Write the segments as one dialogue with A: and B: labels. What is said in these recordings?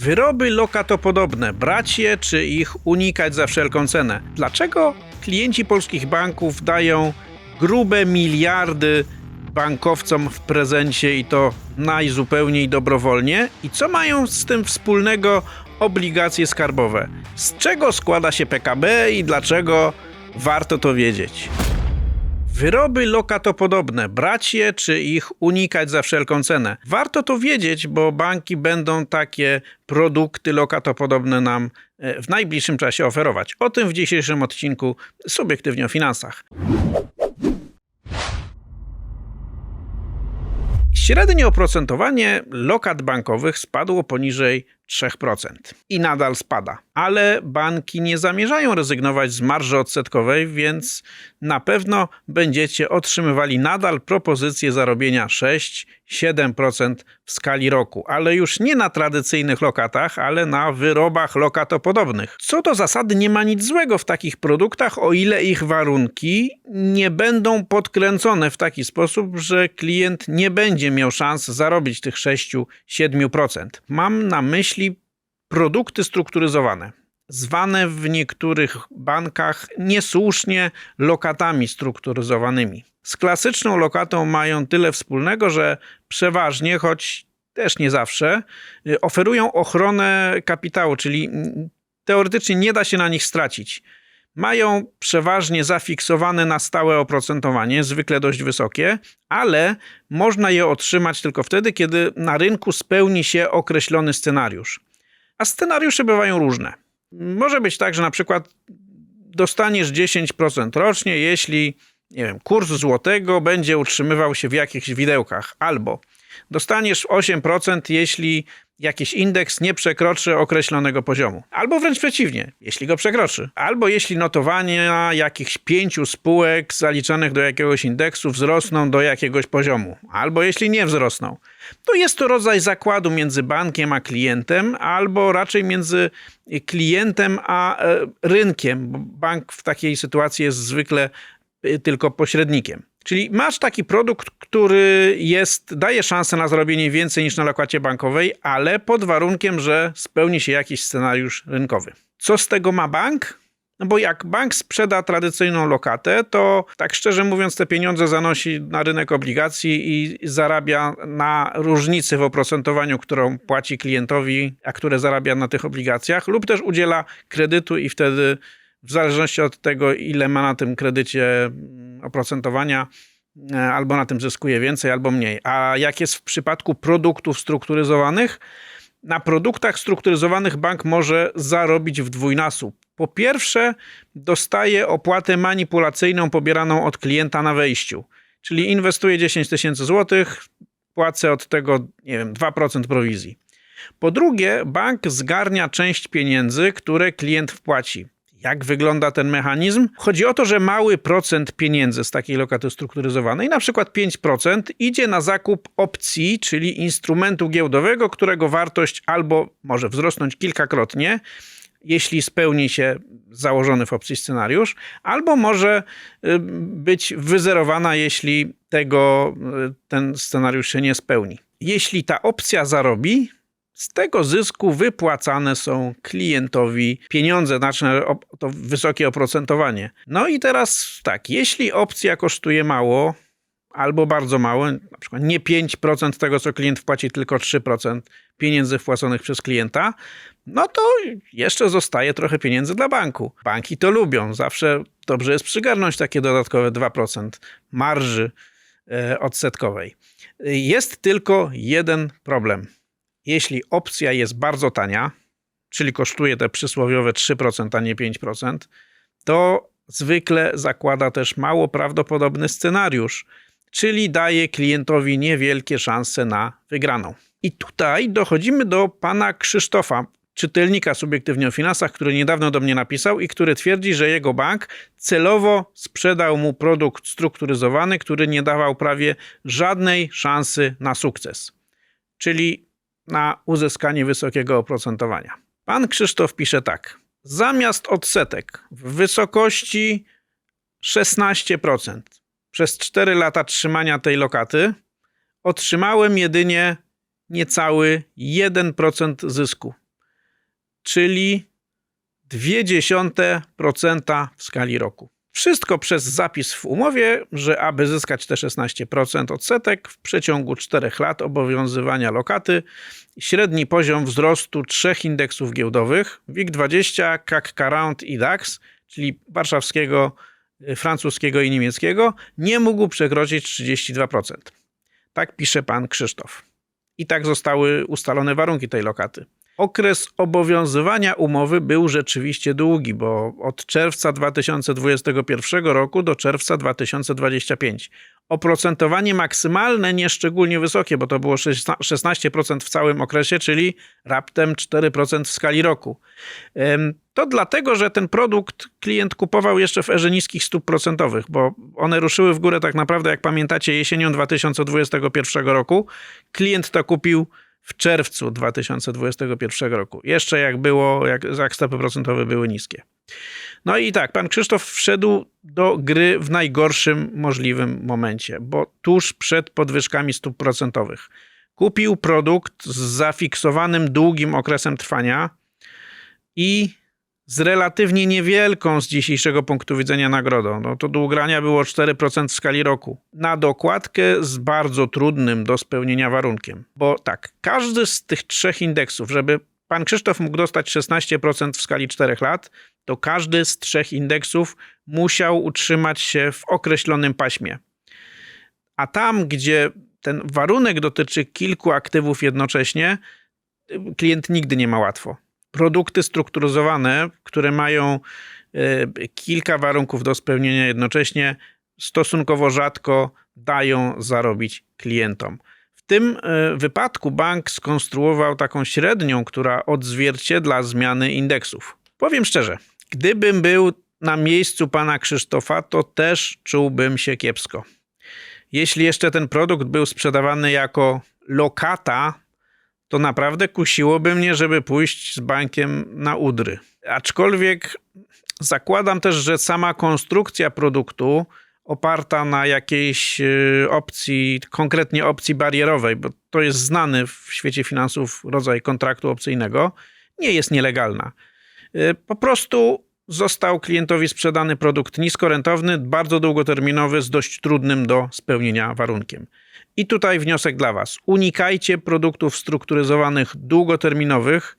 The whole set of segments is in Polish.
A: Wyroby lokatopodobne, brać je czy ich unikać za wszelką cenę? Dlaczego klienci polskich banków dają grube miliardy bankowcom w prezencie i to najzupełniej dobrowolnie? I co mają z tym wspólnego obligacje skarbowe? Z czego składa się PKB i dlaczego warto to wiedzieć? Wyroby lokatopodobne, brać je czy ich unikać za wszelką cenę? Warto to wiedzieć, bo banki będą takie produkty lokatopodobne nam e, w najbliższym czasie oferować. O tym w dzisiejszym odcinku Subiektywnie o Finansach. Średnie oprocentowanie lokat bankowych spadło poniżej 3% i nadal spada. Ale banki nie zamierzają rezygnować z marży odsetkowej, więc na pewno będziecie otrzymywali nadal propozycje zarobienia 6-7% w skali roku, ale już nie na tradycyjnych lokatach, ale na wyrobach lokatopodobnych. Co do zasady nie ma nic złego w takich produktach, o ile ich warunki nie będą podkręcone w taki sposób, że klient nie będzie miał szans zarobić tych 6-7%. Mam na myśli produkty strukturyzowane, zwane w niektórych bankach niesłusznie lokatami strukturyzowanymi. Z klasyczną lokatą mają tyle wspólnego, że przeważnie, choć też nie zawsze, y, oferują ochronę kapitału, czyli mm, teoretycznie nie da się na nich stracić. Mają przeważnie zafiksowane na stałe oprocentowanie, zwykle dość wysokie, ale można je otrzymać tylko wtedy, kiedy na rynku spełni się określony scenariusz. A scenariusze bywają różne. Może być tak, że na przykład dostaniesz 10% rocznie, jeśli nie wiem, kurs złotego będzie utrzymywał się w jakichś widełkach, albo dostaniesz 8%, jeśli jakiś indeks nie przekroczy określonego poziomu. Albo wręcz przeciwnie, jeśli go przekroczy. Albo jeśli notowania jakichś pięciu spółek zaliczonych do jakiegoś indeksu wzrosną do jakiegoś poziomu. Albo jeśli nie wzrosną. To jest to rodzaj zakładu między bankiem a klientem, albo raczej między klientem a e, rynkiem, bank w takiej sytuacji jest zwykle e, tylko pośrednikiem. Czyli masz taki produkt, który jest, daje szansę na zarobienie więcej niż na lokacie bankowej, ale pod warunkiem, że spełni się jakiś scenariusz rynkowy. Co z tego ma bank? No bo jak bank sprzeda tradycyjną lokatę, to tak szczerze mówiąc, te pieniądze zanosi na rynek obligacji i zarabia na różnicy w oprocentowaniu, którą płaci klientowi, a które zarabia na tych obligacjach, lub też udziela kredytu i wtedy w zależności od tego, ile ma na tym kredycie oprocentowania, e, albo na tym zyskuje więcej, albo mniej. A jak jest w przypadku produktów strukturyzowanych, na produktach strukturyzowanych bank może zarobić w dwójnasób. Po pierwsze, dostaje opłatę manipulacyjną pobieraną od klienta na wejściu. Czyli inwestuję 10 tysięcy złotych, płacę od tego, nie wiem, 2% prowizji. Po drugie, bank zgarnia część pieniędzy, które klient wpłaci. Jak wygląda ten mechanizm? Chodzi o to, że mały procent pieniędzy z takiej lokaty strukturyzowanej, na przykład 5%, idzie na zakup opcji, czyli instrumentu giełdowego, którego wartość albo może wzrosnąć kilkakrotnie, jeśli spełni się założony w opcji scenariusz, albo może y, być wyzerowana, jeśli tego, y, ten scenariusz się nie spełni. Jeśli ta opcja zarobi, z tego zysku wypłacane są klientowi pieniądze, znaczy to wysokie oprocentowanie. No i teraz tak, jeśli opcja kosztuje mało, albo bardzo mało, na przykład nie 5% tego, co klient wpłaci, tylko 3% pieniędzy wpłaconych przez klienta, no to jeszcze zostaje trochę pieniędzy dla banku. Banki to lubią, zawsze dobrze jest przygarnąć takie dodatkowe 2% marży e, odsetkowej. Jest tylko jeden problem – jeśli opcja jest bardzo tania, czyli kosztuje te przysłowiowe 3%, a nie 5%, to zwykle zakłada też mało prawdopodobny scenariusz, czyli daje klientowi niewielkie szanse na wygraną. I tutaj dochodzimy do pana Krzysztofa, czytelnika subiektywnie o finansach, który niedawno do mnie napisał i który twierdzi, że jego bank celowo sprzedał mu produkt strukturyzowany, który nie dawał prawie żadnej szansy na sukces. Czyli na uzyskanie wysokiego oprocentowania. Pan Krzysztof pisze tak. Zamiast odsetek w wysokości 16% przez 4 lata trzymania tej lokaty otrzymałem jedynie niecały 1% zysku. czyli 0,2% w skali roku. Wszystko przez zapis w umowie, że aby zyskać te 16% odsetek w przeciągu 4 lat obowiązywania lokaty, średni poziom wzrostu trzech indeksów giełdowych WIG20, CAC 40 i DAX, czyli warszawskiego, y, francuskiego i niemieckiego, nie mógł przekroczyć 32%. Tak pisze pan Krzysztof. I tak zostały ustalone warunki tej lokaty. Okres obowiązywania umowy był rzeczywiście długi, bo od czerwca 2021 roku do czerwca 2025. Oprocentowanie maksymalne nieszczególnie wysokie, bo to było 16% w całym okresie, czyli raptem 4% w skali roku. To dlatego, że ten produkt klient kupował jeszcze w erze niskich stóp procentowych, bo one ruszyły w górę tak naprawdę, jak pamiętacie, jesienią 2021 roku. Klient to kupił w czerwcu 2021 roku. Jeszcze jak było, jak, jak stopy procentowe były niskie. No i tak, pan Krzysztof wszedł do gry w najgorszym możliwym momencie, bo tuż przed podwyżkami stóp procentowych. Kupił produkt z zafiksowanym długim okresem trwania i z relatywnie niewielką z dzisiejszego punktu widzenia nagrodą. No to do ugrania było 4% w skali roku. Na dokładkę z bardzo trudnym do spełnienia warunkiem. Bo tak, każdy z tych trzech indeksów, żeby pan Krzysztof mógł dostać 16% w skali 4 lat, to każdy z trzech indeksów musiał utrzymać się w określonym paśmie. A tam, gdzie ten warunek dotyczy kilku aktywów jednocześnie, klient nigdy nie ma łatwo produkty strukturyzowane, które mają e, kilka warunków do spełnienia jednocześnie, stosunkowo rzadko dają zarobić klientom. W tym e, wypadku bank skonstruował taką średnią, która odzwierciedla zmiany indeksów. Powiem szczerze, gdybym był na miejscu pana Krzysztofa, to też czułbym się kiepsko. Jeśli jeszcze ten produkt był sprzedawany jako lokata to naprawdę kusiłoby mnie, żeby pójść z bankiem na udry. Aczkolwiek zakładam też, że sama konstrukcja produktu oparta na jakiejś y, opcji, konkretnie opcji barierowej, bo to jest znany w świecie finansów rodzaj kontraktu opcyjnego, nie jest nielegalna. Y, po prostu został klientowi sprzedany produkt niskorentowny, bardzo długoterminowy, z dość trudnym do spełnienia warunkiem. I tutaj wniosek dla Was. Unikajcie produktów strukturyzowanych długoterminowych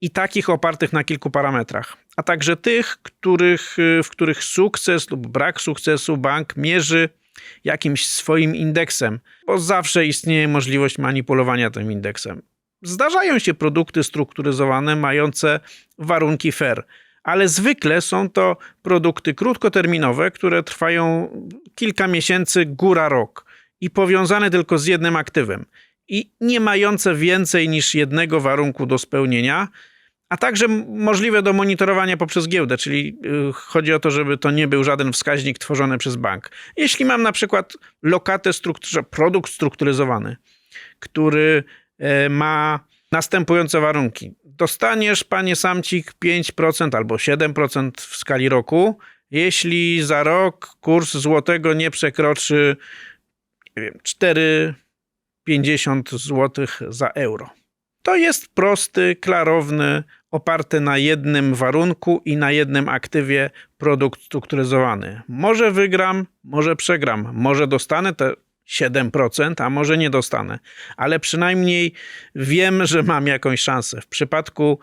A: i takich opartych na kilku parametrach, a także tych, których, w których sukces lub brak sukcesu bank mierzy jakimś swoim indeksem, bo zawsze istnieje możliwość manipulowania tym indeksem. Zdarzają się produkty strukturyzowane mające warunki fair, ale zwykle są to produkty krótkoterminowe, które trwają kilka miesięcy, góra rok i powiązane tylko z jednym aktywem i nie mające więcej niż jednego warunku do spełnienia, a także możliwe do monitorowania poprzez giełdę, czyli y, chodzi o to, żeby to nie był żaden wskaźnik tworzony przez bank. Jeśli mam na przykład lokatę, strukturze, produkt strukturyzowany, który e, ma następujące warunki. Dostaniesz, panie Samcik, 5% albo 7% w skali roku, jeśli za rok kurs złotego nie przekroczy nie wiem, 4,50 zł za euro. To jest prosty, klarowny, oparty na jednym warunku i na jednym aktywie produkt strukturyzowany. Może wygram, może przegram, może dostanę te 7%, a może nie dostanę, ale przynajmniej wiem, że mam jakąś szansę. W przypadku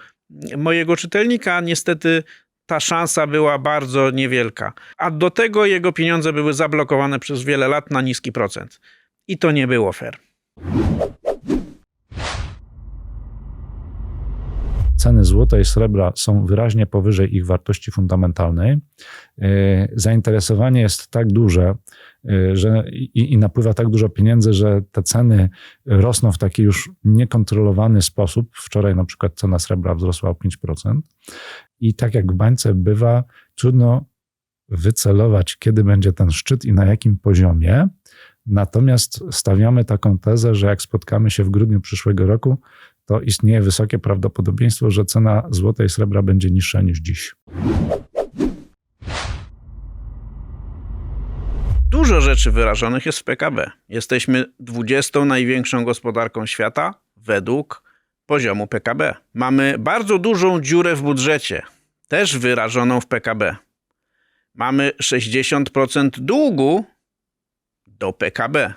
A: mojego czytelnika niestety ta szansa była bardzo niewielka. A do tego jego pieniądze były zablokowane przez wiele lat na niski procent. I to nie było fair.
B: Ceny złota i srebra są wyraźnie powyżej ich wartości fundamentalnej. E, zainteresowanie jest tak duże, e, że i, i, napływa tak dużo pieniędzy, że te ceny rosną w taki już niekontrolowany sposób. Wczoraj na przykład cena srebra wzrosła o 5%. I tak jak w bańce bywa, trudno wycelować, kiedy będzie ten szczyt i na jakim poziomie. Natomiast stawiamy taką tezę, że jak spotkamy się w grudniu przyszłego roku, to istnieje wysokie prawdopodobieństwo, że cena złota i srebra będzie niższa niż dziś.
A: Dużo rzeczy wyrażonych jest w PKB. Jesteśmy 20 największą gospodarką świata według poziomu PKB. Mamy bardzo dużą dziurę w budżecie, też wyrażoną w PKB. Mamy 60% długu do PKB.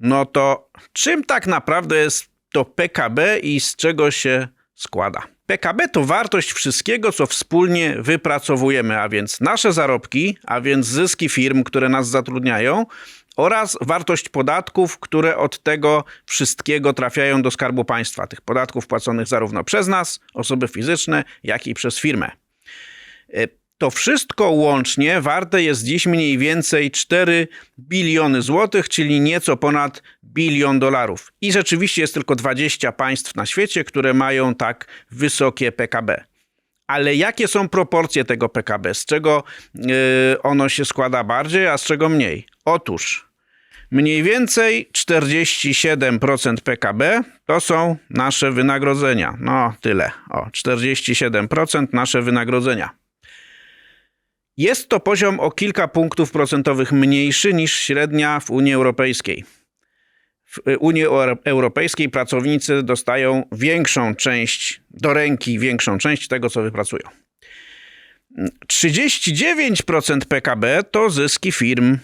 A: No to czym tak naprawdę jest to PKB i z czego się składa? PKB to wartość wszystkiego, co wspólnie wypracowujemy, a więc nasze zarobki, a więc zyski firm, które nas zatrudniają, oraz wartość podatków, które od tego wszystkiego trafiają do Skarbu Państwa. Tych podatków płaconych zarówno przez nas, osoby fizyczne, jak i przez firmę. To wszystko łącznie warte jest dziś mniej więcej 4 biliony złotych, czyli nieco ponad bilion dolarów. I rzeczywiście jest tylko 20 państw na świecie, które mają tak wysokie PKB. Ale jakie są proporcje tego PKB? Z czego yy, ono się składa bardziej, a z czego mniej? Otóż mniej więcej 47% PKB to są nasze wynagrodzenia. No tyle. O, 47% nasze wynagrodzenia. Jest to poziom o kilka punktów procentowych mniejszy niż średnia w Unii Europejskiej. W Unii Euro- Europejskiej pracownicy dostają większą część do ręki, większą część tego, co wypracują. 39% PKB to zyski firm,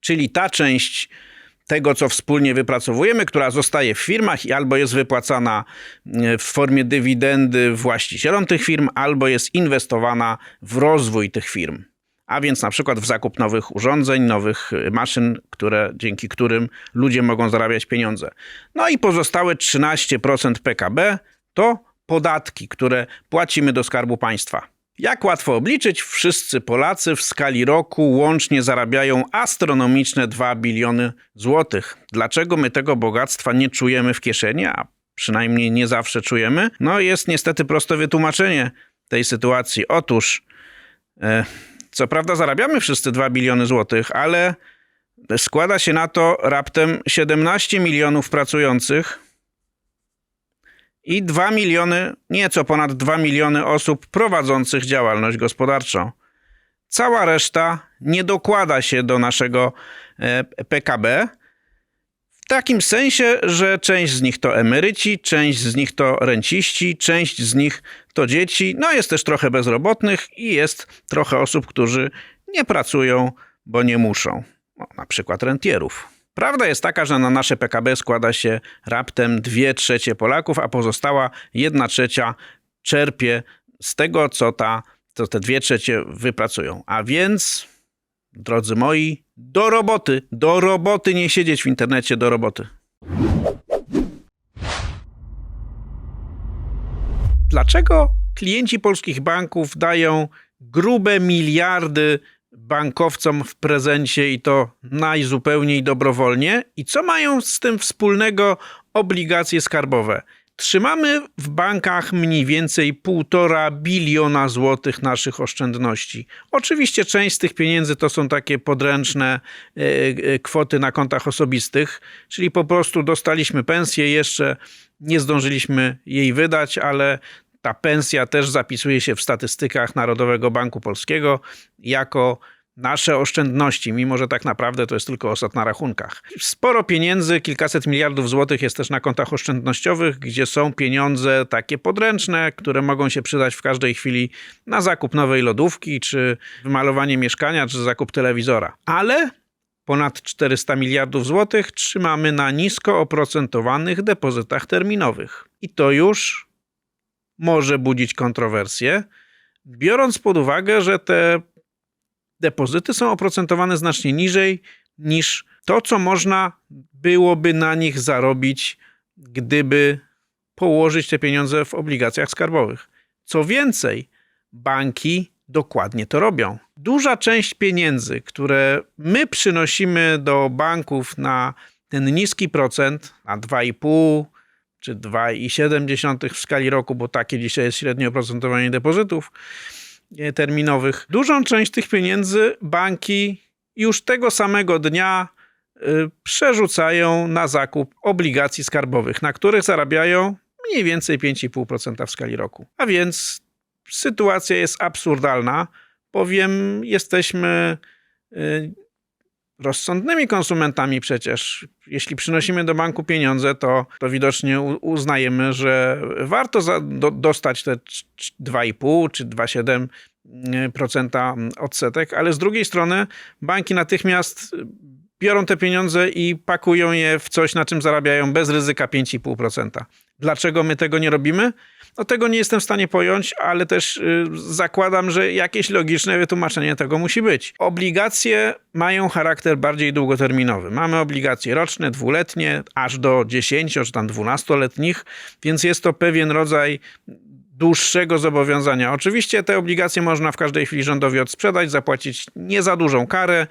A: czyli ta część tego, co wspólnie wypracowujemy, która zostaje w firmach i albo jest wypłacana e, w formie dywidendy właścicielom tych firm, albo jest inwestowana w rozwój tych firm. A więc na przykład w zakup nowych urządzeń, nowych e, maszyn, które, dzięki którym ludzie mogą zarabiać pieniądze. No i pozostałe 13% PKB to podatki, które płacimy do Skarbu Państwa. Jak łatwo obliczyć, wszyscy Polacy w skali roku łącznie zarabiają astronomiczne 2 biliony złotych. Dlaczego my tego bogactwa nie czujemy w kieszeni, a przynajmniej nie zawsze czujemy? No jest niestety proste wytłumaczenie tej sytuacji. Otóż, e, co prawda zarabiamy wszyscy 2 biliony złotych, ale składa się na to raptem 17 milionów pracujących, i 2 miliony, nieco ponad 2 miliony osób prowadzących działalność gospodarczą. Cała reszta nie dokłada się do naszego e, PKB. W takim sensie, że część z nich to emeryci, część z nich to renciści, część z nich to dzieci, no jest też trochę bezrobotnych i jest trochę osób, którzy nie pracują, bo nie muszą. No, na przykład rentierów. Prawda jest taka, że na nasze PKB składa się raptem 2 trzecie Polaków, a pozostała 1 trzecia czerpie z tego, co, ta, co te 2 trzecie wypracują. A więc, drodzy moi, do roboty, do roboty, nie siedzieć w internecie, do roboty. Dlaczego klienci polskich banków dają grube miliardy bankowcom w prezencie i to najzupełniej dobrowolnie? I co mają z tym wspólnego obligacje skarbowe? Trzymamy w bankach mniej więcej półtora biliona złotych naszych oszczędności. Oczywiście część z tych pieniędzy to są takie podręczne e, e, kwoty na kontach osobistych, czyli po prostu dostaliśmy pensję, jeszcze nie zdążyliśmy jej wydać, ale ta pensja też zapisuje się w statystykach Narodowego Banku Polskiego jako nasze oszczędności, mimo że tak naprawdę to jest tylko osad na rachunkach. Sporo pieniędzy, kilkaset miliardów złotych jest też na kontach oszczędnościowych, gdzie są pieniądze takie podręczne, które mogą się przydać w każdej chwili na zakup nowej lodówki, czy wymalowanie mieszkania, czy zakup telewizora. Ale ponad 400 miliardów złotych trzymamy na nisko oprocentowanych depozytach terminowych. I to już może budzić kontrowersje, biorąc pod uwagę, że te depozyty są oprocentowane znacznie niżej niż to, co można byłoby na nich zarobić, gdyby położyć te pieniądze w obligacjach skarbowych. Co więcej, banki dokładnie to robią. Duża część pieniędzy, które my przynosimy do banków na ten niski procent, na 2,5 czy 2,7 w skali roku, bo takie dzisiaj jest średnie oprocentowanie depozytów e, terminowych. Dużą część tych pieniędzy banki już tego samego dnia y, przerzucają na zakup obligacji skarbowych, na których zarabiają mniej więcej 5,5% w skali roku. A więc sytuacja jest absurdalna, bowiem jesteśmy y, rozsądnymi konsumentami przecież. Jeśli przynosimy do banku pieniądze, to, to widocznie uznajemy, że warto za, do, dostać te c- c- 2,5 czy 2,7% odsetek, ale z drugiej strony banki natychmiast biorą te pieniądze i pakują je w coś, na czym zarabiają bez ryzyka 5,5%. Dlaczego my tego nie robimy? No tego nie jestem w stanie pojąć, ale też y, zakładam, że jakieś logiczne wytłumaczenie tego musi być. Obligacje mają charakter bardziej długoterminowy. Mamy obligacje roczne, dwuletnie, aż do 10 czy tam 12-letnich, więc jest to pewien rodzaj dłuższego zobowiązania. Oczywiście te obligacje można w każdej chwili rządowi odsprzedać, zapłacić nie za dużą karę,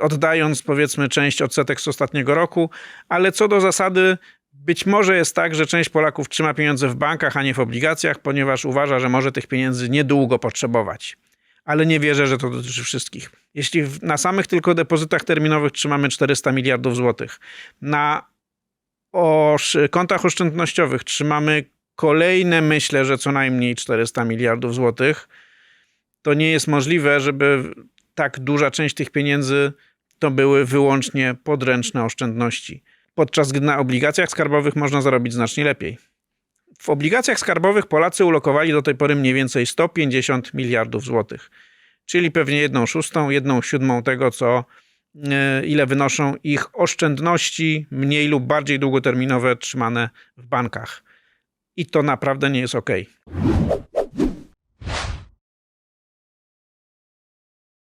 A: oddając powiedzmy część odsetek z ostatniego roku, ale co do zasady być może jest tak, że część Polaków trzyma pieniądze w bankach, a nie w obligacjach, ponieważ uważa, że może tych pieniędzy niedługo potrzebować. Ale nie wierzę, że to dotyczy wszystkich. Jeśli na samych tylko depozytach terminowych trzymamy 400 miliardów złotych, na kontach oszczędnościowych trzymamy kolejne, myślę, że co najmniej 400 miliardów złotych, to nie jest możliwe, żeby tak duża część tych pieniędzy to były wyłącznie podręczne oszczędności podczas gdy na obligacjach skarbowych można zarobić znacznie lepiej. W obligacjach skarbowych Polacy ulokowali do tej pory mniej więcej 150 miliardów złotych, czyli pewnie jedną szóstą, jedną siódmą tego, co e, ile wynoszą ich oszczędności mniej lub bardziej długoterminowe trzymane w bankach. I to naprawdę nie jest ok.